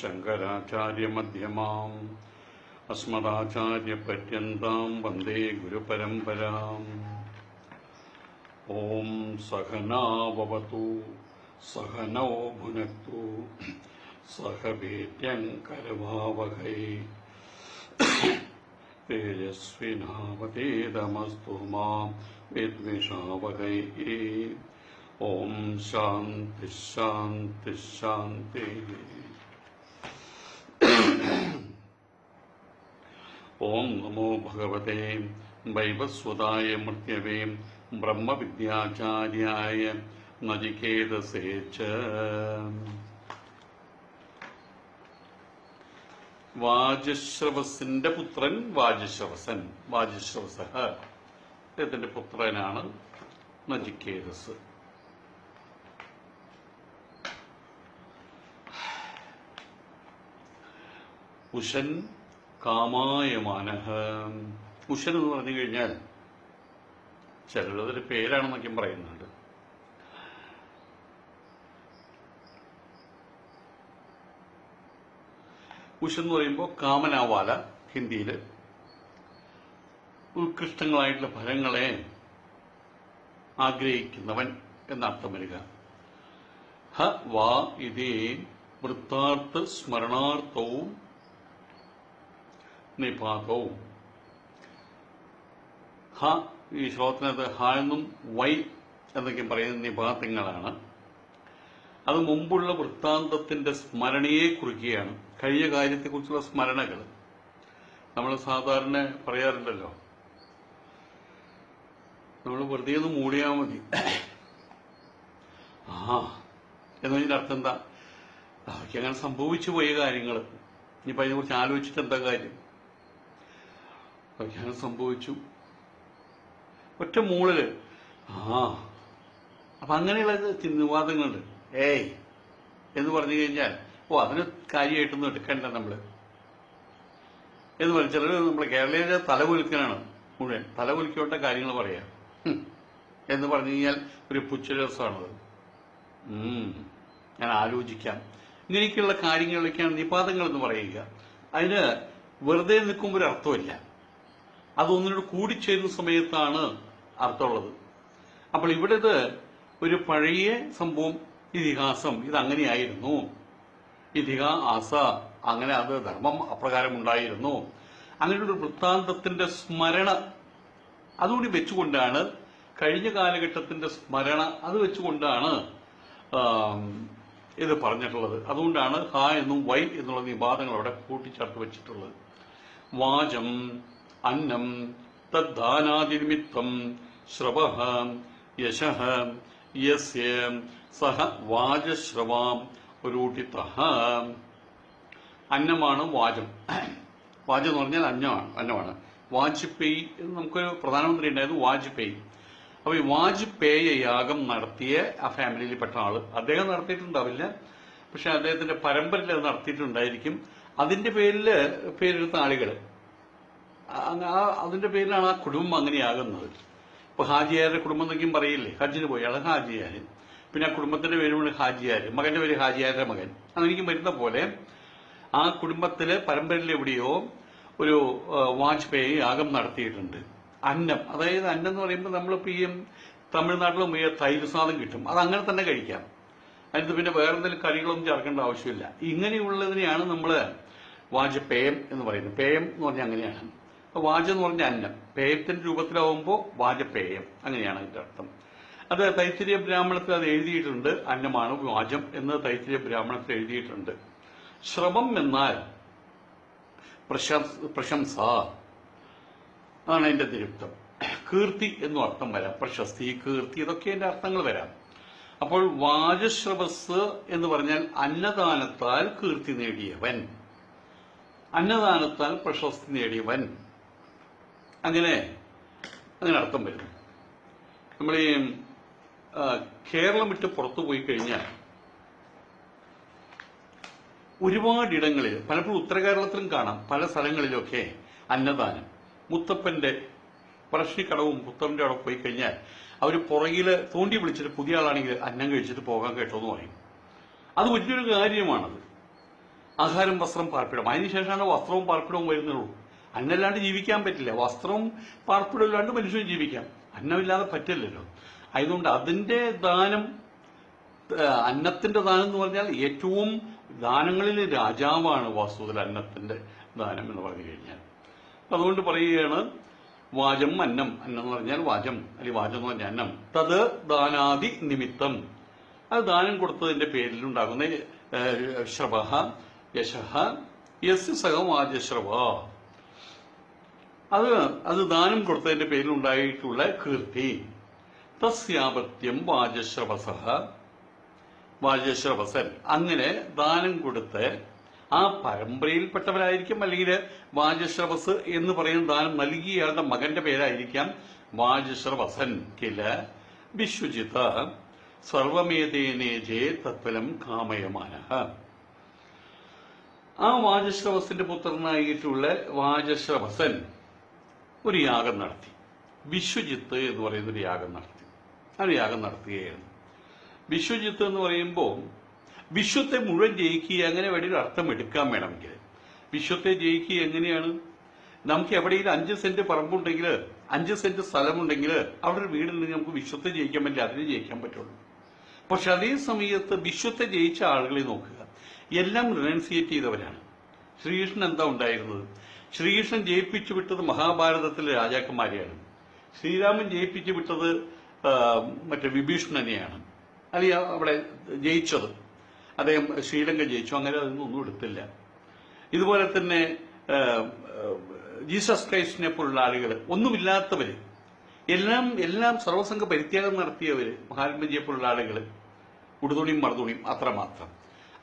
शङ्कराचार्यमध्यमाम् अस्मदाचार्यपर्यन्तां वंदे गुरुपरम्पराम्। ॐ सहनावतु सहनौ भुनक्तु, सह भेद्यङ्करभावहै तेजस्विनावतेदमस्तु मा विद्विषावहै। ॐ शांति शांति शान्तिः। ഓം നമോ ഭഗവതേ. വൈവസ്വതായ മൃത്യവേ. ബ്രഹ്മവിദ്യാചാര്യായ നചികേതസേ വാജശ്രവസിന്റെ പുത്രൻ വാജശ്രവസൻ വാജശ്രവസ അദ്ദേഹത്തിന്റെ പുത്രനാണ് നചികേതസ്. ഉഷൻ കാമായമാനഹ ഉഷൻ എന്ന് പറഞ്ഞു കഴിഞ്ഞാൽ ചിലരുടെ പേരാണെന്നൊക്കെ പറയുന്നുണ്ട്. ഉഷൻ എന്ന് പറയുമ്പോൾ കാമനാവാല ഹിന്ദിയിൽ ഉത്കൃഷ്ടങ്ങളായിട്ടുള്ള ഫലങ്ങളെ ആഗ്രഹിക്കുന്നവൻ എന്നർത്ഥം വരിക. ഹ വാ ഇതേ വൃത്താർത്ഥ സ്മരണാർത്ഥവും നിപാതവും ഹ ഈ ശ്ലോകത്തിനകത്ത് ഹ എന്നും വൈ എന്നൊക്കെ പറയുന്ന നിപാതങ്ങളാണ് അത് മുമ്പുള്ള വൃത്താന്തത്തിന്റെ സ്മരണയെ കുറിക്കുകയാണ് കഴിഞ്ഞ കാര്യത്തെക്കുറിച്ചുള്ള സ്മരണകൾ നമ്മൾ സാധാരണ പറയാറുണ്ടല്ലോ നമ്മൾ വെറുതെ ഒന്ന് മൂടിയാൽ മതി ആ എന്ന് പറഞ്ഞതിന്റെ അർത്ഥം എന്താ അവർക്ക് അങ്ങനെ സംഭവിച്ചു പോയ കാര്യങ്ങൾ ഇനിയിപ്പോൾ അതിനെക്കുറിച്ച് ആലോചിച്ചിട്ട് എന്താ കാര്യം അങ്ങനെ സംഭവിച്ചു. ഒറ്റ മൂളൽ ആ അപ്പൊ അങ്ങനെയുള്ള ചിന്തവാദങ്ങളുണ്ട് ഏയ് എന്ന് പറഞ്ഞു കഴിഞ്ഞാൽ ഓ അതിന് കാര്യമായിട്ടൊന്നും എടുക്കണ്ട നമ്മൾ. എന്ന് പറഞ്ഞു ചിലർ നമ്മുടെ കേരളീയ തലകുലുക്കനാണ് മുഴുവൻ തലകുലുക്കോട്ട കാര്യങ്ങൾ പറയാം. എന്ന് പറഞ്ഞു കഴിഞ്ഞാൽ ഒരു പുച്ഛരസമാണത്. ഞാൻ ആലോചിക്കാം. ഇങ്ങനെയൊക്കെയുള്ള കാര്യങ്ങളിലേക്കാണ് നിപാതങ്ങൾ എന്ന് പറയുക. അതിന് വെറുതെ നിൽക്കുമ്പോൾ ഒരു അർത്ഥമില്ല അതൊന്നിനോട് കൂടിച്ചേരുന്ന സമയത്താണ് അർത്ഥമുള്ളത്. അപ്പോൾ ഇവിടെ ഒരു പഴയ സംഭവം ഇതിഹാസം ഇത് അങ്ങനെയായിരുന്നു ഇതിഹാസ അങ്ങനെ അത് ധർമ്മം അപ്രകാരം ഉണ്ടായിരുന്നു അങ്ങനെയുള്ള ഒരു വൃത്താന്തത്തിന്റെ സ്മരണ അതുകൂടി വെച്ചുകൊണ്ടാണ് കഴിഞ്ഞ കാലഘട്ടത്തിന്റെ സ്മരണ അത് വെച്ചുകൊണ്ടാണ് ഇത് പറഞ്ഞിട്ടുള്ളത്. അതുകൊണ്ടാണ് ഹ എന്നും വൈ എന്നുള്ള നിവാദങ്ങൾ അവിടെ കൂട്ടിച്ചേർത്ത് വെച്ചിട്ടുള്ളത്. വാചം അന്നം തദ്ദാനാദിനിമിത്തം ശ്രവ യശ യസ്യ സഹ വാചശ്രവാം രൂഢിത അന്നമാണ് വാചം. വാചം എന്ന് പറഞ്ഞാൽ അന്നമാണ് അന്നമാണ്. വാജ്പേയി എന്ന് നമുക്കൊരു പ്രധാനമന്ത്രി ഉണ്ടായിരുന്നു വാജ്പേയി. അപ്പൊ ഈ വാജ്പേയ യാഗം നടത്തിയ ആ ഫാമിലിയിൽപ്പെട്ട ആൾ. അദ്ദേഹം നടത്തിയിട്ടുണ്ടാവില്ല. പക്ഷെ അദ്ദേഹത്തിന്റെ പരമ്പരയിൽ അത് നടത്തിയിട്ടുണ്ടായിരിക്കും. അതിന്റെ പേരിൽ പേരെടുത്ത ആളുകൾ അതിന്റെ പേരിലാണ് ആ കുടുംബം അങ്ങനെയാകുന്നത്. ഇപ്പൊ ഹാജിയാരുടെ കുടുംബം എന്നൊക്കെയും പറയില്ലേ? ഹജ്ജിന് പോയി. അയാൾ ഹാജിയാർ പിന്നെ ആ കുടുംബത്തിന്റെ പേരുമാണ് ഹാജിയാർ മകന്റെ പേര് ഹാജിയാരുടെ മകൻ. അങ്ങനെയും വരുന്ന പോലെ ആ കുടുംബത്തിലെ പരമ്പരയിൽ എവിടെയോ ഒരു വാജ്പേയി യാഗം നടത്തിയിട്ടുണ്ട്. അന്നം. അതായത് അന്നം എന്ന് പറയുമ്പോൾ നമ്മളിപ്പോ ഈ തമിഴ്നാട്ടിലും ഈ തൈര് സാധനം കിട്ടും. അത് അങ്ങനെ തന്നെ കഴിക്കാം. അതിനകത്ത് പിന്നെ വേറെന്തെങ്കിലും കറികളൊന്നും ചേർക്കേണ്ട ആവശ്യമില്ല. ഇങ്ങനെയുള്ളതിനെയാണ് നമ്മൾ വാജപേയം എന്ന് പറയുന്നത്. പേയം എന്ന് പറഞ്ഞാൽ അങ്ങനെയാണ്. അപ്പൊ വാജ എന്ന് പറഞ്ഞ അന്നം. പേയത്തിന്റെ രൂപത്തിലാവുമ്പോൾ വാജപേയം അങ്ങനെയാണ് അതിന്റെ അർത്ഥം. അത് തൈത്തിരിയ ബ്രാഹ്മണത്തിൽ അത് എഴുതിയിട്ടുണ്ട്. അന്നമാണ് വാജം എന്ന് തൈത്തിരിയ ബ്രാഹ്മണത്തിൽ എഴുതിയിട്ടുണ്ട്. ശ്രമം എന്നാൽ പ്രശംസ. ആണ് അതിന്റെ തിരുത്തം. കീർത്തി എന്നും അർത്ഥം വരാം. പ്രശസ്തി കീർത്തി ഇതൊക്കെ അതിന്റെ അർത്ഥങ്ങൾ വരാം. അപ്പോൾ വാജശ്രവസ് എന്ന് പറഞ്ഞാൽ അന്നദാനത്താൽ കീർത്തി നേടിയവൻ. അന്നദാനത്താൽ പ്രശസ്തി നേടിയവൻ. അങ്ങനെ അങ്ങനെ അർത്ഥം വരുന്നു. നമ്മൾ ഈ കേരളം വിട്ട് പുറത്തു പോയി കഴിഞ്ഞാൽ ഒരുപാടിടങ്ങളിൽ പലപ്പോഴും ഉത്തര കേരളത്തിലും കാണാം പല സ്ഥലങ്ങളിലൊക്കെ അന്നദാനം. മുത്തപ്പന്റെ പറശ്ശിക്കടവും പുത്തപ്പന്റെ അവിടെ പോയി കഴിഞ്ഞാൽ അവർ പുറകിൽ തോണ്ടി വിളിച്ചിട്ട് പുതിയ ആളാണെങ്കിൽ അന്നം കഴിച്ചിട്ട് പോകാൻ കേട്ടോ എന്ന് പറയും. അത് വലിയൊരു കാര്യമാണത്. ആഹാരം വസ്ത്രം പാർപ്പിടം അതിനുശേഷമാണ് വസ്ത്രവും പാർപ്പിടവും വരുന്നുള്ളൂ. അന്നല്ലാണ്ട് ജീവിക്കാൻ പറ്റില്ല. വസ്ത്രവും പാർപ്പിടമില്ലാണ്ട് മനുഷ്യന് ജീവിക്കാം. അന്നമില്ലാതെ പറ്റില്ലല്ലോ. അതുകൊണ്ട് അതിന്റെ ദാനം അന്നത്തിന്റെ ദാനം എന്ന് പറഞ്ഞാൽ ഏറ്റവും ദാനങ്ങളിൽ രാജാവാണ് വാസ്തുവിൽ അന്നത്തിന്റെ ദാനം എന്ന് പറഞ്ഞു കഴിഞ്ഞാൽ. അതുകൊണ്ട് പറയുകയാണ് വാചം അന്നം. അന്നം എന്ന് പറഞ്ഞാൽ വാചം അല്ലെങ്കിൽ വാചം എന്ന് പറഞ്ഞാൽ അന്നം. തത് ദാനാദി നിമിത്തം. അത് ദാനം കൊടുത്തതിന്റെ പേരിൽ ഉണ്ടാകുന്ന ശ്രവഹ യശഹ യസ് സഹവാചശ്രവ. അത് അത് ദാനം കൊടുത്തതിന്റെ പേരിലുണ്ടായിട്ടുള്ള കീർത്തി. തസ്യാപത്യം വാജശ്രവസ വാജശ്രവസൻ അങ്ങനെ ദാനം കൊടുത്ത് ആ പരമ്പരയിൽപ്പെട്ടവരായിരിക്കും അല്ലെങ്കിൽ വാജശ്രവസ് എന്ന് പറയുന്ന ദാനം നൽകിയയാളുടെ മകന്റെ പേരായിരിക്കാം വാജശ്രവസൻ കില വിശ്വജിത. സർവമേതേനേജേ തത്വലം കാമയമാന. ആ വാജശ്രവസിന്റെ പുത്രനായിട്ടുള്ള വാചശ്രവസൻ ഒരു യാഗം നടത്തി. വിശ്വജിത്ത് എന്ന് പറയുന്ന ഒരു യാഗം നടത്തി. ആ യാഗം നടത്തുകയായിരുന്നു. വിശ്വജിത്ത് എന്ന് പറയുമ്പോൾ വിശ്വത്തെ മുഴുവൻ ജയിക്കുക അങ്ങനെ വേണ്ടി ഒരു അർത്ഥം എടുക്കാൻ വേണമെങ്കിൽ. വിശ്വത്തെ ജയിക്കുക എങ്ങനെയാണ്? നമുക്ക് എവിടെയെങ്കിലും അഞ്ച് സെന്റ് പറമ്പുണ്ടെങ്കിൽ അഞ്ച് സെന്റ് സ്ഥലമുണ്ടെങ്കിൽ അവിടെ ഒരു വീടുണ്ടെങ്കിൽ നമുക്ക് വിശ്വത്തെ ജയിക്കാൻ പറ്റില്ല അതിനെ ജയിക്കാൻ പറ്റുള്ളൂ. പക്ഷെ അതേ സമയത്ത് വിശ്വത്തെ ജയിച്ച ആളുകളെ നോക്കുക. എല്ലാം റിനൗൺസിയേറ്റ് ചെയ്തവരാണ്. ശ്രീകൃഷ്ണൻ എന്താ ഉണ്ടായിരുന്നത്? ശ്രീകൃഷ്ണൻ ജയിപ്പിച്ചു വിട്ടത് മഹാഭാരതത്തിലെ രാജാക്കന്മാരെയാണ്. ശ്രീരാമൻ ജയിപ്പിച്ചു വിട്ടത് മറ്റേ വിഭീഷണനെയാണ്. അല്ലെങ്കിൽ അവിടെ ജയിച്ചത്. അദ്ദേഹം ശ്രീലങ്ക ജയിച്ചു. അങ്ങനെ അതൊന്നും എടുത്തില്ല. ഇതുപോലെ തന്നെ ജീസസ് ക്രൈസ്റ്റിനെ പോലുള്ള ആളുകൾ ഒന്നുമില്ലാത്തവര് എല്ലാം എല്ലാം സർവസംഘ പരിത്യാഗം നടത്തിയവര് മഹാത്മജിയെ പോലുള്ള ആളുകൾ ഉടുതുണിയും മറുതുണിയും അത്രമാത്രം.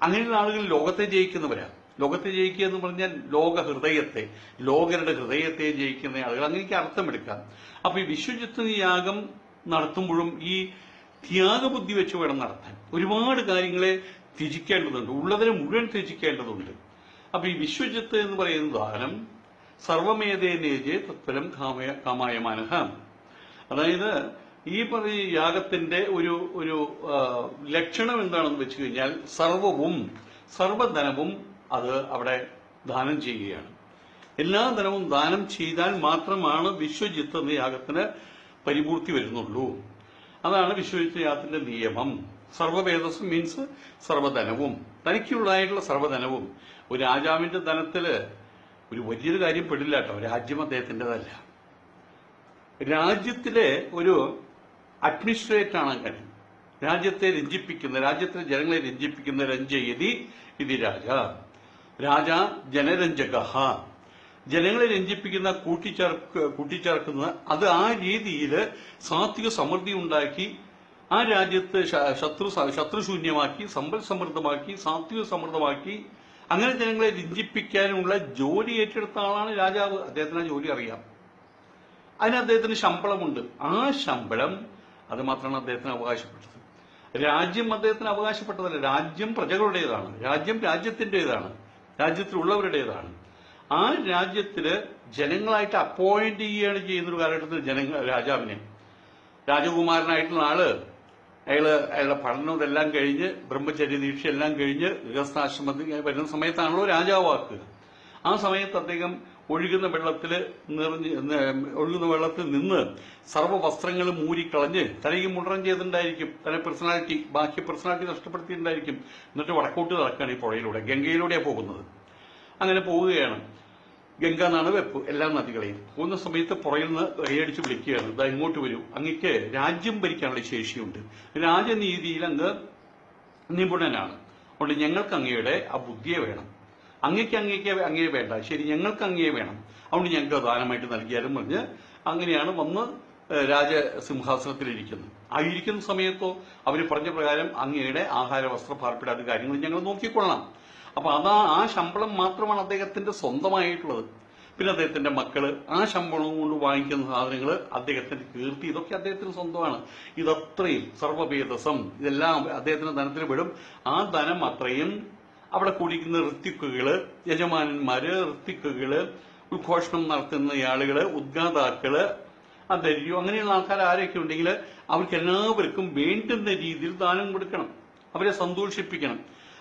അങ്ങനെയുള്ള ആളുകൾ ലോകത്തെ ജയിക്കുന്നവരാ. ലോകത്തെ ജയിക്കുക എന്ന് പറഞ്ഞാൽ ലോക ഹൃദയത്തെ ലോകരുടെ ഹൃദയത്തെ ജയിക്കുന്ന ആളുകൾ. അങ്ങനെയൊക്കെ അർത്ഥമെടുക്കാം. അപ്പൊ ഈ വിശ്വജിത്ത് യാഗം നടത്തുമ്പോഴും ഈ ത്യാഗബുദ്ധി വെച്ച് വേണം നടത്താൻ. ഒരുപാട് കാര്യങ്ങളെ ത്യജിക്കേണ്ടതുണ്ട്. ഉള്ളതിനെ മുഴുവൻ ത്യജിക്കേണ്ടതുണ്ട്. അപ്പൊ ഈ വിശ്വജിത്ത് എന്ന് പറയുന്ന ദാനം സർവമേതേനേജെ തത്പരം കാമയ മാനഹ അതായത് ഈ പറഞ്ഞ യാഗത്തിന്റെ ഒരു ഒരു ലക്ഷണം എന്താണെന്ന് വെച്ച് കഴിഞ്ഞാൽ സർവവും സർവധനവും അത് അവിടെ ദാനം ചെയ്യുകയാണ്. എല്ലാ ധനവും ദാനം ചെയ്താൽ മാത്രമാണ് വിശ്വജിത്ത് എന്ന യാഗത്തിന് പരിപൂർത്തി വരുന്നുള്ളൂ. അതാണ് വിശ്വജിത്ത് യാഗത്തിന്റെ നിയമം. സർവവേദസ് മീൻസ് സർവധനവും. തനിക്കുള്ളതായിട്ടുള്ള സർവധനവും. ഒരു രാജാവിന്റെ ധനത്തിൽ ഒരു വലിയൊരു കാര്യം പെടില്ല കേട്ടോ. രാജ്യം അദ്ദേഹത്തിന്റെതല്ല. രാജ്യത്തിലെ ഒരു അഡ്മിനിസ്ട്രേറ്റർ ആണ് അങ്ങനെ. രാജ്യത്തെ രഞ്ജിപ്പിക്കുന്ന രാജ്യത്തിലെ ജനങ്ങളെ രഞ്ജിപ്പിക്കുന്ന രഞ്ജയതി ഇത് രാജ. രാജ ജനരഞ്ജക. ജനങ്ങളെ രഞ്ജിപ്പിക്കുന്ന കൂട്ടിച്ചേർക്ക് കൂട്ടിച്ചേർക്കുന്നത് അത് ആ രീതിയിൽ സാത്വിക സമൃദ്ധി ഉണ്ടാക്കി ആ രാജ്യത്ത് ശത്രു ശത്രുശൂന്യമാക്കി സമ്പൽ സമൃദ്ധമാക്കി സാത്വിക സമൃദ്ധമാക്കി അങ്ങനെ ജനങ്ങളെ രഞ്ജിപ്പിക്കാനുള്ള ജോലി ഏറ്റെടുത്ത ആളാണ് രാജാവ്. അദ്ദേഹത്തിന് ആ ജോലി അറിയാം. അതിന് അദ്ദേഹത്തിന് ശമ്പളമുണ്ട്. ആ ശമ്പളം അത് മാത്രമാണ് അദ്ദേഹത്തിന് അവകാശപ്പെട്ടത്. രാജ്യം അദ്ദേഹത്തിന് അവകാശപ്പെട്ടതല്ല. രാജ്യം പ്രജകളുടേതാണ്. രാജ്യം രാജ്യത്തിന്റെതാണ് രാജ്യത്തിലുള്ളവരുടേതാണ്. ആ രാജ്യത്തിൽ ജനങ്ങളായിട്ട് അപ്പോയിന്റ് ചെയ്യുകയാണ് ചെയ്യുന്ന ഒരു കാലഘട്ടത്തിൽ ജനങ്ങൾ രാജാവിനെ. രാജകുമാരനായിട്ടുള്ള ആൾ അയാൾ അയാളുടെ പഠനം ഇതെല്ലാം കഴിഞ്ഞ് ബ്രഹ്മചര്യ ദീക്ഷ എല്ലാം കഴിഞ്ഞ് ഗൃഹസ്ഥാശ്രമത്തിൽ വരുന്ന സമയത്താണല്ലോ രാജാവാക്കുക ആ സമയത്ത് അദ്ദേഹം ഒഴുകുന്ന വെള്ളത്തിൽ നിറഞ്ഞ് ഒഴുകുന്ന വെള്ളത്തിൽ നിന്ന് സർവ വസ്ത്രങ്ങളും മൂരിക്കളഞ്ഞ് തനിക്ക് മുടരം ചെയ്തിട്ടുണ്ടായിരിക്കും. തന്നെ പേഴ്സണാലിറ്റി ബാക്കി പേഴ്സണാലിറ്റി നഷ്ടപ്പെടുത്തിയിട്ടുണ്ടായിരിക്കും. എന്നിട്ട് വടക്കോട്ട് നടക്കുകയാണ് ഈ പുഴയിലൂടെ. ഗംഗയിലൂടെയാണ് പോകുന്നത്. അങ്ങനെ പോവുകയാണ്. ഗംഗ എന്നാണ് വെപ്പ്. എല്ലാ നദികളെയും. പോകുന്ന സമയത്ത് പുറയിൽ നിന്ന് കൈയടിച്ച് വിളിക്കുകയാണ്. ഇതാ ഇങ്ങോട്ട് വരൂ. അങ്ങക്ക് രാജ്യം ഭരിക്കാനുള്ള ശേഷിയുണ്ട്. രാജനീതിയിൽ അങ്ങ് നിപുണനാണ്. അതുകൊണ്ട് ഞങ്ങൾക്ക് അങ്ങയുടെ ആ ബുദ്ധിയെ വേണം. അങ്ങയ്ക്ക് അങ്ങേക്ക് അങ്ങേ വേണ്ട. ശരി ഞങ്ങൾക്ക് അങ്ങേ വേണം. അതുകൊണ്ട് ഞങ്ങൾക്ക് ദാനമായിട്ട് നൽകിയാലും പറഞ്ഞ് അങ്ങനെയാണ് വന്ന് രാജസിംഹാസനത്തിലിരിക്കുന്നത്. ആ ഇരിക്കുന്ന സമയത്തോ അവർ പറഞ്ഞ പ്രകാരം അങ്ങയുടെ ആഹാര വസ്ത്ര പാർപ്പിടാത്ത കാര്യങ്ങൾ ഞങ്ങൾ നോക്കിക്കൊള്ളാം അപ്പൊ അതാ ആ ശമ്പളം മാത്രമാണ് അദ്ദേഹത്തിന്റെ സ്വന്തമായിട്ടുള്ളത്. പിന്നെ അദ്ദേഹത്തിന്റെ മക്കൾ ആ ശമ്പളം കൊണ്ട് വാങ്ങിക്കുന്ന സാധനങ്ങൾ അദ്ദേഹത്തിന്റെ കീർത്തി. ഇതൊക്കെ അദ്ദേഹത്തിന് സ്വന്തമാണ്. ഇതത്രയും സർവഭേദസം ഇതെല്ലാം അദ്ദേഹത്തിന്റെ ധനത്തിൽ പെടും. ആ ധനം അത്രയും അവിടെ കൂടിക്കുന്ന ഋത്തിക്കുകൾ യജമാനന്മാര് ഋത്തിക്കുകൾ ഉദ്ഘോഷണം നടത്തുന്ന ആളുകൾ ഉദ്ഘാതാക്കൾ അന്തര്യോ അങ്ങനെയുള്ള ആൾക്കാർ ആരൊക്കെ ഉണ്ടെങ്കിൽ അവർക്ക് എല്ലാവർക്കും വേണ്ടുന്ന രീതിയിൽ ദാനം കൊടുക്കണം. അവരെ സന്തോഷിപ്പിക്കണം.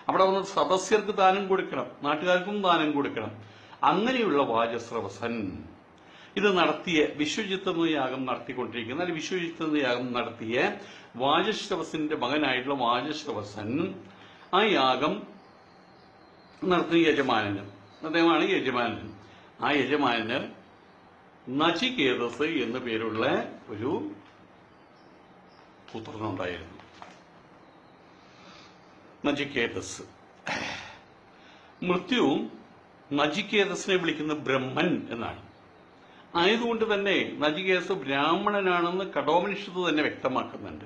അവിടെ വന്ന സദസ്യർക്ക് ദാനം കൊടുക്കണം. നാട്ടുകാർക്കും ദാനം കൊടുക്കണം. അങ്ങനെയുള്ള വാചസ്രവസൻ. ഇത് നടത്തിയ വിശ്വജിത്ത് എന്ന യാഗം നടത്തിക്കൊണ്ടിരിക്കുന്ന അല്ലെങ്കിൽ വിശ്വജിത്ത് എന്ന യാഗം നടത്തിയ വാചശ്രവസിന്റെ മകനായിട്ടുള്ള വാചശ്രവസൻ ആ യാഗം നടത്തുന്ന യജമാനന്. അദ്ദേഹമാണ് യജമാനൻ. ആ യജമാനന് നചികേതസ് എന്ന പേരുള്ള ഒരു പുത്രനുണ്ടായിരുന്നു. നചികേതസ്. മൃത്യു നചികേതസിനെ വിളിക്കുന്ന ബ്രഹ്മൻ എന്നാണ്. ആയതുകൊണ്ട് തന്നെ നചികേതസ് ബ്രാഹ്മണനാണെന്ന് കടോപനിഷത്ത് തന്നെ വ്യക്തമാക്കുന്നുണ്ട്.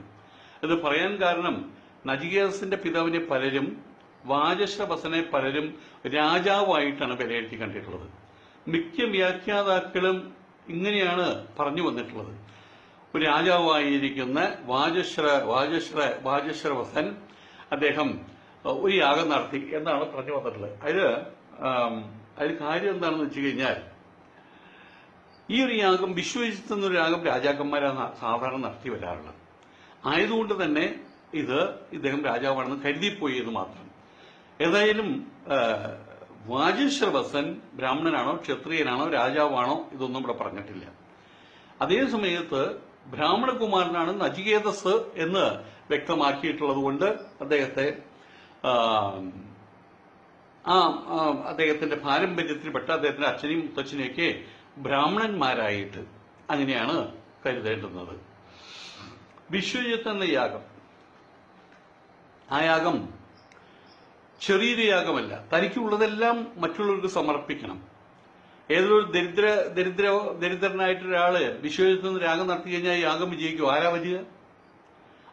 ഇത് പറയാൻ കാരണം നചികേതസിന്റെ പിതാവിനെ പലരും വാജശ്രവസനെ പലരും രാജാവായിട്ടാണ് വിലയിരുത്തി കണ്ടിട്ടുള്ളത് മിക്ക വ്യാഖ്യാതാക്കളും ഇങ്ങനെയാണ് പറഞ്ഞു വന്നിട്ടുള്ളത്. ഒരു രാജാവായിരിക്കുന്ന വാജശ്ര വാജശ്ര വാജശ്രവസൻ അദ്ദേഹം ഒരു യാഗം നടത്തി എന്നാണ് പറഞ്ഞു വന്നിട്ടുള്ളത്. അതിൽ അതിൽ കാര്യം എന്താണെന്ന് വെച്ച് കഴിഞ്ഞാൽ ഈ ഒരു യാഗം വിശ്വജിത്ത് ഒരു യാഗം രാജാക്കന്മാരാണ് സാധാരണ നടത്തി വരാറുള്ളത്. ആയതുകൊണ്ട് തന്നെ ഇത് ഇദ്ദേഹം രാജാവാണെന്ന് കരുതിപ്പോയി എന്ന് മാത്രം. ഏതായാലും വാജേശ്വരവസൻ ബ്രാഹ്മണനാണോ ക്ഷത്രിയനാണോ രാജാവാണോ ഇതൊന്നും ഇവിടെ പറഞ്ഞിട്ടില്ല. അതേ സമയത്ത് ബ്രാഹ്മണകുമാരനാണ് നജികേതസ് എന്ന് വ്യക്തമാക്കിയിട്ടുള്ളത് കൊണ്ട് അദ്ദേഹത്തെ ആ, അദ്ദേഹത്തിന്റെ പാരമ്പര്യത്തിൽപ്പെട്ട അദ്ദേഹത്തിന്റെ അച്ഛനെയും മുത്തച്ഛനെയൊക്കെ ബ്രാഹ്മണന്മാരായിട്ട് അങ്ങനെയാണ് കരുതേണ്ടുന്നത്. വിശ്വജിത്ത് എന്ന യാഗം ആ യാഗം ചെറിയൊരു യാഗമല്ല തനിക്കുള്ളതെല്ലാം മറ്റുള്ളവർക്ക് സമർപ്പിക്കണം. ഏതൊരു ദരിദ്ര ദരിദ്ര ദരിദ്രനായിട്ടൊരാൾ വിശ്വജിത്ത് രാഗം നടത്തി കഴിഞ്ഞാൽ യാഗം വിജയിക്കും? ആരാ വരിക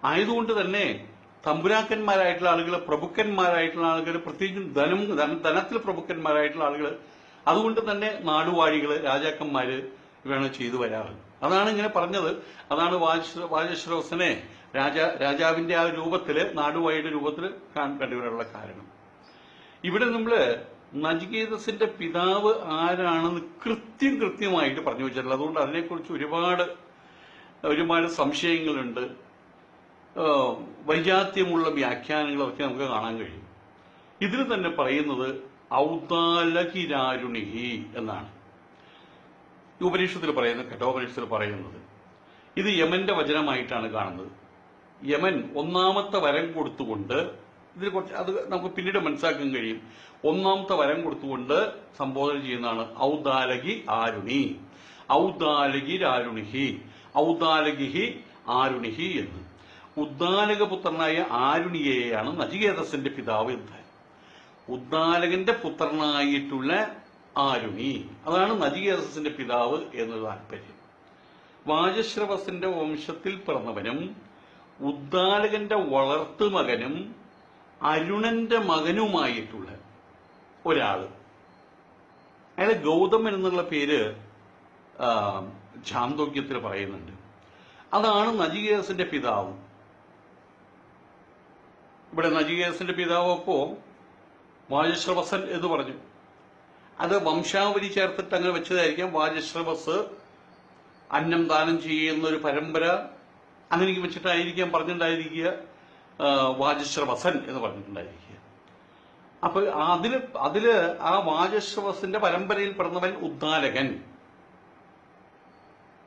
ആയതുകൊണ്ട് തന്നെ തമ്പുരാക്കന്മാരായിട്ടുള്ള ആളുകൾ പ്രഭുക്കന്മാരായിട്ടുള്ള ആളുകൾ പ്രത്യേകിച്ചും ധനം ധനത്തിൽ പ്രഭുക്കന്മാരായിട്ടുള്ള ആളുകൾ അതുകൊണ്ട് തന്നെ നാടുവാഴികൾ രാജാക്കന്മാര് വേണം ചെയ്തു വരാറ്. അതാണ് ഇങ്ങനെ പറഞ്ഞത്. അതാണ് വാജശ്രോസനെ രാജ രാജാവിന്റെ ആ രൂപത്തിൽ നാടുവാഴിയുടെ രൂപത്തിൽ കണ്ടുവരാനുള്ള കാരണം. ഇവിടെ നമ്മൾ നജികേതസിന്റെ പിതാവ് ആരാണെന്ന് കൃത്യം കൃത്യമായിട്ട് പറഞ്ഞു വെച്ചിട്ടുള്ളത് അതുകൊണ്ട് അതിനെക്കുറിച്ച് ഒരുപാട് ഒരുപാട് സംശയങ്ങളുണ്ട്. വൈജാത്യമുള്ള വ്യാഖ്യാനങ്ങളൊക്കെ നമുക്ക് കാണാൻ കഴിയും. ഇതിൽ തന്നെ പറയുന്നത് ഔദാലകിരാരുണിഹി എന്നാണ്. ഉപനിഷത്തിൽ പറയുന്നത് കഠോപനിഷത്തിൽ പറയുന്നത്. ഇത് യമന്റെ വചനമായിട്ടാണ് കാണുന്നത്. യമൻ ഒന്നാമത്തെ വരം കൊടുത്തുകൊണ്ട് ഇതിൽ കുറച്ച് അത് നമുക്ക് പിന്നീട് മനസ്സിലാക്കാൻ കഴിയും. ഒന്നാമത്തെ വരം കൊടുത്തുകൊണ്ട് സംബോധന ചെയ്യുന്നതാണ്. ഔദാലകി ആരുണി. ഔദാലകി രാരുണിഹി. ഔദാലകിഹി ആരുണിഹി എന്ന്. ഉദ്ദാലകപുത്രനായ ആരുണിയെയാണ് നചികേതസിന്റെ പിതാവ് എന്ന്. ഉദ്ദാലകന്റെ പുത്രനായിട്ടുള്ള ആരുണി. അതാണ് നചികേതസിന്റെ പിതാവ് എന്ന് താല്പര്യം. വാജശ്രവസിന്റെ വംശത്തിൽ പിറന്നവനും ഉദ്ദാലകന്റെ വളർത്തുമകനും അരുണന്റെ മകനുമായിട്ടുള്ള ഒരാൾ അയാൾ ഗൗതമൻ എന്നുള്ള പേര് ഛാന്തോക്യത്തിൽ പറയുന്നുണ്ട്. അതാണ് നജികേസിന്റെ പിതാവ്. ഇവിടെ നജികേസിന്റെ പിതാവ് അപ്പോ വാജശ്രവസൻ എന്ന് പറഞ്ഞു. അത് വംശാവലി ചേർത്തിട്ട് അങ്ങനെ വെച്ചതായിരിക്കാം. വാജശ്രവസ് അന്നം ദാനം ചെയ്യുന്ന ഒരു പരമ്പര അങ്ങനെ വെച്ചിട്ടായിരിക്കാം പറഞ്ഞിട്ടുണ്ടായിരിക്കുക. വാജശ്രവസൻ എന്ന് പറഞ്ഞിട്ടുണ്ടായിരിക്കുക. അപ്പൊ അതിൽ അതിൽ ആ വാജശ്രവസിന്റെ പരമ്പരയിൽ പിറന്നവൻ ഉദ്ദാലകൻ.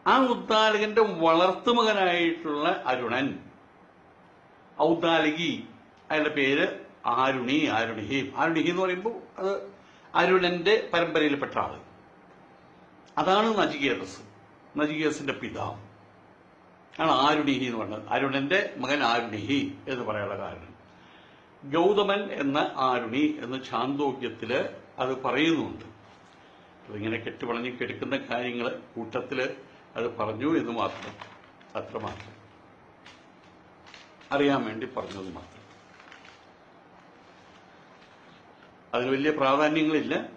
ആ ഉദ്ദാലകന്റെ വളർത്തുമകനായിട്ടുള്ള അരുണൻ. ഔദ്ദാലകി അയാളുടെ പേര് ആരുണി ആരുണിഹി. ആരുണിഹി എന്ന് പറയുമ്പോൾ അത് അരുണന്റെ പരമ്പരയിൽപ്പെട്ട ആൾ. അതാണ് നജികേതസ് നജികേതസിന്റെ പിതാവ്. ആണ് ആരുണിഹി എന്ന് പറഞ്ഞത്. അരുണന്റെ മകൻ ആരുണിഹി എന്ന് പറയാനുള്ള കാരണം. ഗൗതമൻ എന്ന ആരുണി എന്ന് ഛാന്തോക്യത്തിൽ അത് പറയുന്നുണ്ട്. അതിങ്ങനെ കെട്ടുപളഞ്ഞ് കെടുക്കുന്ന കാര്യങ്ങൾ കൂട്ടത്തിൽ അത് പറഞ്ഞു എന്ന് മാത്രം. അത്രമാത്രം അറിയാൻ വേണ്ടി പറഞ്ഞത് മാത്രം. അതിന് വലിയ പ്രാധാന്യങ്ങളില്ല.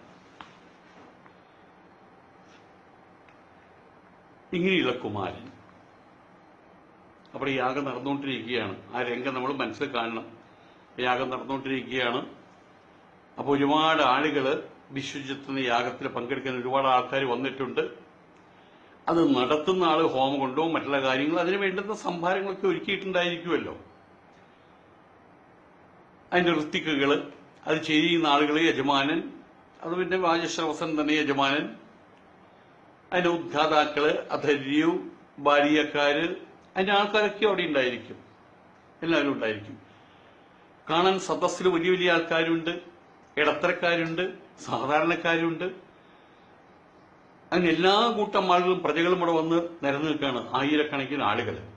ഇങ്ങനെയുള്ള കുമാരൻ. അപ്പോൾ ഈ യാഗം നടന്നുകൊണ്ടിരിക്കുകയാണ്. ആ രംഗം നമ്മൾ മനസ്സിൽ കാണണം. യാഗം നടന്നുകൊണ്ടിരിക്കുകയാണ്. അപ്പോൾ ഒരുപാട് ആളുകൾ വിശ്വജിത്തുന്ന യാഗത്തിൽ പങ്കെടുക്കാൻ ഒരുപാട് ആൾക്കാർ വന്നിട്ടുണ്ട്. അത് നടത്തുന്ന ആൾ ഹോമം കൊണ്ടോ മറ്റുള്ള കാര്യങ്ങൾ അതിന് വേണ്ടുന്ന സംഭാരങ്ങളൊക്കെ ഒരുക്കിയിട്ടുണ്ടായിരിക്കുമല്ലോ. അതിന്റെ ഋത്തിക്കുകൾ അത് ചെയ്യുന്ന ആളുകൾ യജമാനൻ അത് പിന്നെ വാജശ്രവസൻ തന്നെ യജമാനൻ. അതിന്റെ ഉദ്ഘാതാക്കൾ അധര്യു ഭാര്യക്കാര് അതിന്റെ ആൾക്കാരൊക്കെ അവിടെ ഉണ്ടായിരിക്കും. എല്ലാവരും ഉണ്ടായിരിക്കും. കാണാൻ സദസ്സിൽ വലിയ വലിയ ആൾക്കാരുണ്ട് ഇടത്തരക്കാരുണ്ട് സാധാരണക്കാരുണ്ട്. അങ്ങനെ എല്ലാ കൂട്ടം ആളുകളും പ്രജകളും ഇവിടെ വന്ന് നിരന്നു നിൽക്കുകയാണ് ആയിരക്കണക്കിന് ആളുകൾ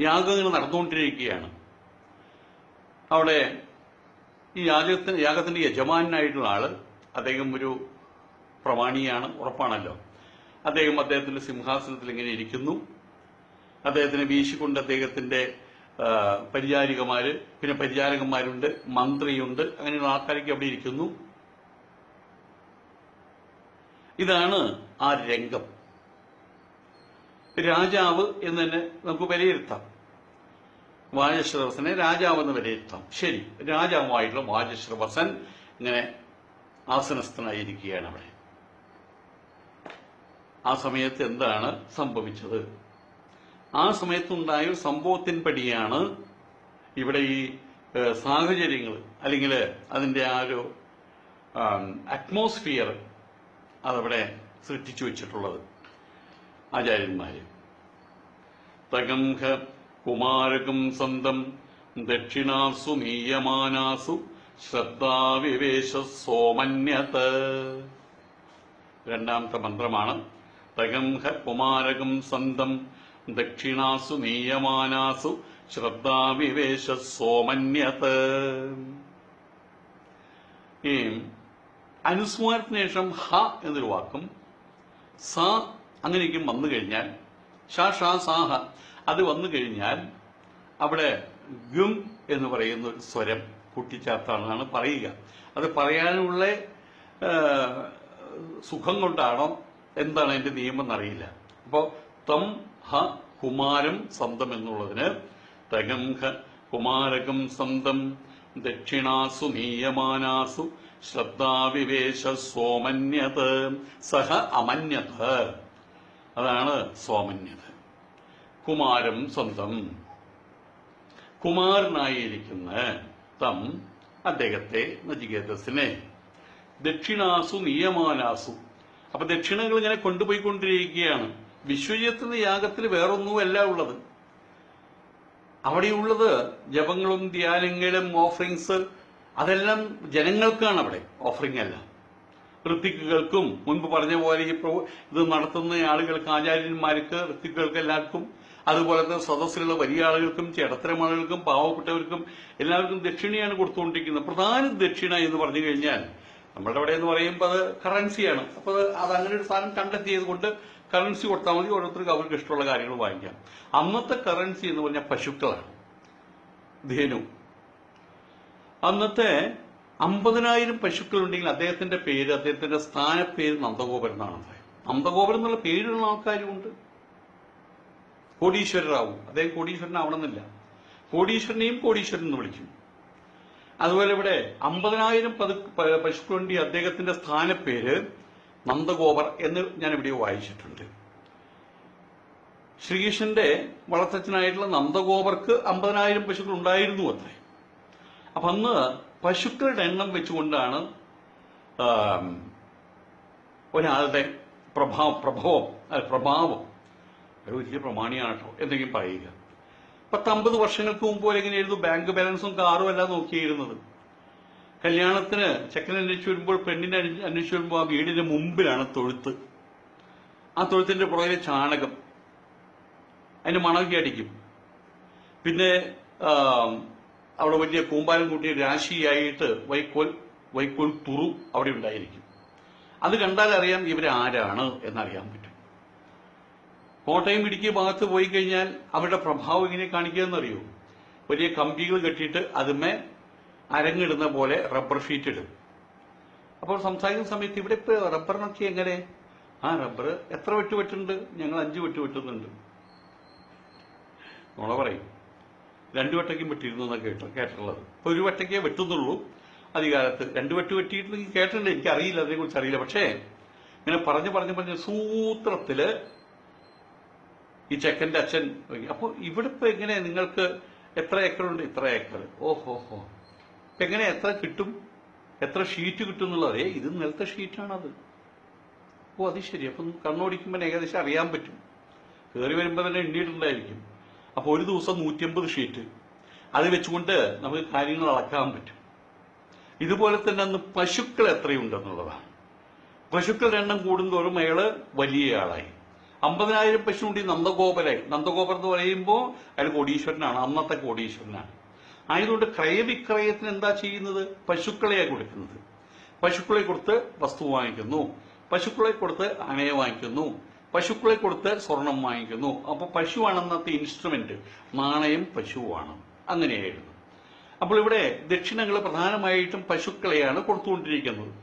യാഗങ്ങൾ നടന്നുകൊണ്ടിരിക്കുകയാണ്. അവിടെ ഈ യാഗത്തിന് യാഗത്തിന്റെ യജമാനായിട്ടുള്ള ആൾ അദ്ദേഹം ഒരു പ്രമാണിയാണ് ഉറപ്പാണല്ലോ. അദ്ദേഹം അദ്ദേഹത്തിന്റെ സിംഹാസനത്തിൽ ഇങ്ങനെ ഇരിക്കുന്നു. അദ്ദേഹത്തിനെ വീശിക്കൊണ്ട് അദ്ദേഹത്തിന്റെ പരിചാരികമാര് പിന്നെ പരിചാരകന്മാരുണ്ട് മന്ത്രിയുണ്ട് അങ്ങനെയുള്ള ആൾക്കാരൊക്കെ അവിടെ ഇരിക്കുന്നു. ഇതാണ് ആ രംഗം. രാജാവ് എന്ന് തന്നെ നമുക്ക് വിലയിരുത്താം. വാജശ്രവസനെ രാജാവ് എന്ന് വിലയിരുത്താം. ശരി രാജാവുമായിട്ടുള്ള വാജശ്രവസൻ ഇങ്ങനെ ആസനസ്ഥനായിരിക്കുകയാണ് അവിടെ. ആ സമയത്ത് എന്താണ് സംഭവിച്ചത്? ആ സമയത്തുണ്ടായ ഒരു സംഭവത്തിൻപടിയാണ് ഇവിടെ ഈ സാഹചര്യങ്ങൾ അല്ലെങ്കിൽ അതിന്റെ ആ ഒരു അറ്റ്മോസ്ഫിയർ അതവിടെ സൃഷ്ടിച്ചു വെച്ചിട്ടുള്ളത് ആചാര്യന്മാര്. തകംഹ കുമാരകം സന്തം ദക്ഷിണാസു നീയമാനാസു ശ്രദ്ധാവിവേശ സോമന്യത് രണ്ടാമത്തെ മന്ത്രമാണ് തകംഹ കുമാരകം സന്തം ദക്ഷിണാസു നീയമാനാസു ശ്രദ്ധാവിവേശ സോമന്യത് ഈ അനുസ്മാരത്തിന് ശേഷം ഹ എന്നൊരു വാക്കും സ അങ്ങനെയൊക്കെ വന്നു കഴിഞ്ഞാൽ ഷ ഷ സാഹ അത് വന്നു കഴിഞ്ഞാൽ അവിടെ ഗും എന്ന് പറയുന്ന ഒരു സ്വരം കൂട്ടിച്ചേർത്താണെന്നാണ് പറയുക. അത് പറയാനുള്ള സുഖം കൊണ്ടാണോ? എന്താണ് അതിന്റെ നിയമം എന്നറിയില്ല. അപ്പോ തം ഹ കുമാരം സന്തം എന്നുള്ളതിന് തകം കുമാരകം സന്തം ദക്ഷിണാസു നീയമാനാസു ശ്രദ്ധാവിവേശ സോമന്യത്. സഹ അമന്യത്. അതാണ് സോമന്യത്. കുമാരം സ്വന്തം. കുമാരനായിരിക്കുന്ന തം അദ്ദേഹത്തെ നജികേതസിനെ ദക്ഷിണാസു നിയമാനാസു. അപ്പൊ ദക്ഷിണകൾ ഇങ്ങനെ കൊണ്ടുപോയിക്കൊണ്ടിരിക്കുകയാണ്. വിശ്വജിത്തിന്റെ യാഗത്തിൽ വേറൊന്നുമല്ല ഉള്ളത്. അവിടെയുള്ളത് ജപങ്ങളും ധ്യാനങ്ങളും ഓഫറിങ്സ് അതെല്ലാം ജനങ്ങൾക്കാണ് അവിടെ. ഓഫറിംഗ് അല്ല. ഋത്തിക്കുകൾക്കും മുൻപ് പറഞ്ഞ പോലെ ഈ ഇത് നടത്തുന്ന ആളുകൾക്ക് ആചാര്യന്മാർക്ക് ഋത്തിക്കുകൾക്ക് എല്ലാവർക്കും അതുപോലെ തന്നെ സദസ്സിലുള്ള വലിയ ആളുകൾക്കും ചേടത്തരം ആളുകൾക്കും പാവപ്പെട്ടവർക്കും എല്ലാവർക്കും ദക്ഷിണയാണ് കൊടുത്തുകൊണ്ടിരിക്കുന്നത്. പ്രധാന ദക്ഷിണ എന്ന് പറഞ്ഞു കഴിഞ്ഞാൽ നമ്മളുടെ അവിടെ എന്ന് പറയുമ്പോൾ അത് കറൻസിയാണ് അപ്പോൾ അത് അങ്ങനെ ഒരു സാധനം കണ്ടെത്തിയത് കൊണ്ട് കറൻസി കൊടുത്താൽ മതി ഓരോരുത്തർക്ക് അവർക്ക് ഇഷ്ടമുള്ള കാര്യങ്ങൾ വാങ്ങിക്കാം. അന്നത്തെ കറൻസി എന്ന് പറഞ്ഞാൽ പശുക്കളാണ്. ധേനു. അന്നത്തെ അമ്പതിനായിരം പശുക്കളുണ്ടെങ്കിൽ അദ്ദേഹത്തിന്റെ പേര് അദ്ദേഹത്തിന്റെ സ്ഥാനപ്പേര് നന്ദഗോപുരൻ എന്നാണ് നന്ദഗോപുരം എന്നുള്ള പേരുള്ള ആൾക്കാരുമുണ്ട്. കോടീശ്വരരാവും. അദ്ദേഹം കോടീശ്വരനാവണമെന്നില്ല. കോടീശ്വരനെയും കോടീശ്വരൻ എന്ന് വിളിക്കും. അതുപോലെ ഇവിടെ അമ്പതിനായിരം പശുക്കളുണ്ടി അദ്ദേഹത്തിന്റെ സ്ഥാനപ്പേര് നന്ദഗോപർ എന്ന് ഞാൻ എവിടെയോ വായിച്ചിട്ടുണ്ട്. ശ്രീകൃഷ്ണന്റെ വളർത്തച്ഛനായിട്ടുള്ള നന്ദഗോപർക്ക് അമ്പതിനായിരം പശുക്കൾ ഉണ്ടായിരുന്നു അത്രേ. അപ്പൊ അന്ന് പശുക്കളുടെ എണ്ണം വെച്ചുകൊണ്ടാണ് ഒരാളുടെ പ്രഭാവ പ്രഭവം പ്രഭാവം. ഒരു വലിയ പ്രമാണിയാണ് എന്തെങ്കിലും പറയുക. പത്തമ്പത് വർഷങ്ങൾക്ക് മുമ്പ് എങ്ങനെയായിരുന്നു ബാങ്ക് ബാലൻസും കാറും എല്ലാം നോക്കിയിരുന്നത്? കല്യാണത്തിന് ചെക്കൻ അന്വേഷിച്ചു വരുമ്പോൾ പെണ്ണിനെ അന്വേഷിച്ചു വരുമ്പോൾ ആ വീടിന്റെ മുമ്പിലാണ് തൊഴുത്ത്. ആ തൊഴുത്തിന്റെ പുറകിലെ ചാണകം. അതിന്റെ മണമൊക്കെ അടിക്കും. പിന്നെ അവിടെ വലിയ കൂമ്പാരം കൂട്ടിയ രാശിയായിട്ട് വൈക്കോൽ വൈക്കോൽ തുറു അവിടെ ഉണ്ടായിരിക്കും. അത് കണ്ടാൽ അറിയാം ഇവരാരാണ് എന്നറിയാൻ പറ്റും. കോട്ടയം ഇടുക്കി ഭാഗത്ത് പോയി കഴിഞ്ഞാൽ അവരുടെ പ്രഭാവം എങ്ങനെ കാണിക്കുക എന്നറിയോ? വലിയ കമ്പികൾ കെട്ടിയിട്ട് അതുമേ അരങ്ങിടുന്ന പോലെ റബ്ബർ ഷീറ്റ് ഇടും. അപ്പോൾ സംസാരിക്കുന്ന സമയത്ത് ഇവിടെ ഇപ്പൊ റബ്ബറിനൊക്കെ എങ്ങനെ? ആ റബ്ബർ എത്ര വെട്ട് വെട്ടുണ്ട്? ഞങ്ങൾ അഞ്ച് വെട്ട് വെട്ടുന്നുണ്ട്. നമ്മളെ പറയും. രണ്ടു വട്ടയ്ക്കും വെട്ടിയിരുന്നു എന്നാണ് കേട്ട കേട്ടിട്ടുള്ളത്. ഇപ്പൊ ഒരു വട്ടയ്ക്കേ വെട്ടുന്നുള്ളൂ. അധികാലത്ത് രണ്ടു വെട്ട് വെട്ടിയിട്ടുണ്ടെങ്കിൽ കേട്ടിട്ടുണ്ട്. എനിക്ക് അറിയില്ല അതിനെക്കുറിച്ച് അറിയില്ല. പക്ഷേ ഇങ്ങനെ പറഞ്ഞു പറഞ്ഞു പറഞ്ഞ് സൂത്രത്തിൽ ഈ ചെക്കന്റെ അച്ഛൻ അപ്പൊ ഇവിടെ ഇപ്പൊ എങ്ങനെ നിങ്ങൾക്ക് എത്ര ഏക്കറുണ്ട്? ഇത്ര ഏക്കർ ഓഹോ ഹോ. ഇപ്പൊ എങ്ങനെ എത്ര കിട്ടും? എത്ര ഷീറ്റ് കിട്ടും എന്നുള്ളത് ഇത് നിലത്തെ ഷീറ്റാണത് ഓ അത് ശരി. അപ്പം കണ്ണോടിക്കുമ്പോൾ ഏകദേശം അറിയാൻ പറ്റും. കയറി വരുമ്പോൾ തന്നെ എണ്ണിയിട്ടുണ്ടായിരിക്കും. അപ്പോൾ ഒരു ദിവസം നൂറ്റിയമ്പത് ഷീറ്റ് അത് വെച്ചുകൊണ്ട് നമുക്ക് കാര്യങ്ങൾ അളക്കാൻ പറ്റും. ഇതുപോലെ തന്നെ അന്ന് പശുക്കൾ എത്രയുണ്ടെന്നുള്ളതാണ്. പശുക്കളുടെ എണ്ണം കൂടുന്തോറും അയാൾ വലിയ ആളായി. അമ്പതിനായിരം പശു ഉണ്ട് നന്ദഗോപരായി. നന്ദഗോപർ എന്ന് പറയുമ്പോൾ അയാൾ കോടീശ്വരനാണ്. അന്നത്തെ കോടീശ്വരനാണ്. ആയതുകൊണ്ട് ക്രയവിക്രയത്തിന് എന്താ ചെയ്യുന്നത്? പശുക്കളെയാണ് കൊടുക്കുന്നത്. പശുക്കളെ കൊടുത്ത് വസ്തു വാങ്ങിക്കുന്നു. പശുക്കളെ കൊടുത്ത് അണയെ വാങ്ങിക്കുന്നു. പശുക്കളെ കൊടുത്ത് സ്വർണം വാങ്ങിക്കുന്നു. അപ്പൊ പശുവാണ് അന്നത്തെ ഇൻസ്ട്രുമെന്റ് നാണയം പശുവാണ്. അങ്ങനെയായിരുന്നു. അപ്പോൾ ഇവിടെ ദക്ഷിണകൾ പ്രധാനമായിട്ടും പശുക്കളെയാണ് കൊടുത്തുകൊണ്ടിരിക്കുന്നത്.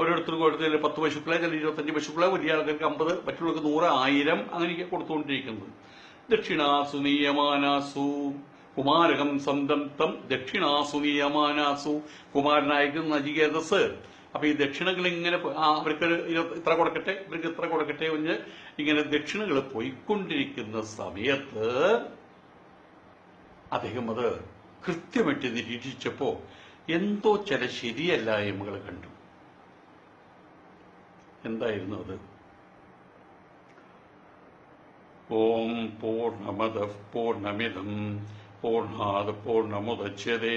ഓരോരുത്തർക്കും ഓരോരുത്തർ പത്ത് പശുക്കളെ ചില ഇരുപത്തഞ്ച് പശുക്കളെ വലിയ ആൾക്കാർക്ക് അമ്പത് മറ്റുള്ളവർക്ക് നൂറ് ആയിരം അങ്ങനെയൊക്കെ കൊടുത്തുകൊണ്ടിരിക്കുന്നത്. ദക്ഷിണാസു നിയമാനാസു. കുമാരകം സ്വന്തം തം ദക്ഷിണാസു നിയമാനാസു. കുമാരനായിരിക്കും നജികേതസ് അപ്പൊ ഈ ദക്ഷിണകൾ ഇങ്ങനെ അവർക്ക് ഇത്ര കൊടുക്കട്ടെ ഇവർക്ക് ഇത്ര കൊടുക്കട്ടെ എന്ന് ഇങ്ങനെ ദക്ഷിണകൾ പോയിക്കൊണ്ടിരിക്കുന്ന സമയത്ത് അദ്ദേഹം അത് കൃത്യമായിട്ട് നിരീക്ഷിച്ചപ്പോ എന്തോ ചില ശരിയല്ലായ്മകൾ കണ്ടു. എന്തായിരുന്നു അത്? ഓം പൂർണമത പൂർണമിതം पूर्णात् पूर्णमुदच्यते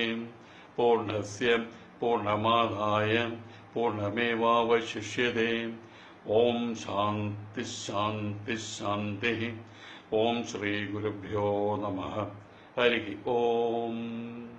पूर्णस्य पूर्णमादाय पूर्णमेवावशिष्यते ॐ शान्तिश्शान्तिश्शान्तिः ॐ श्रीगुरुभ्यो नमः। हरिः ओम्।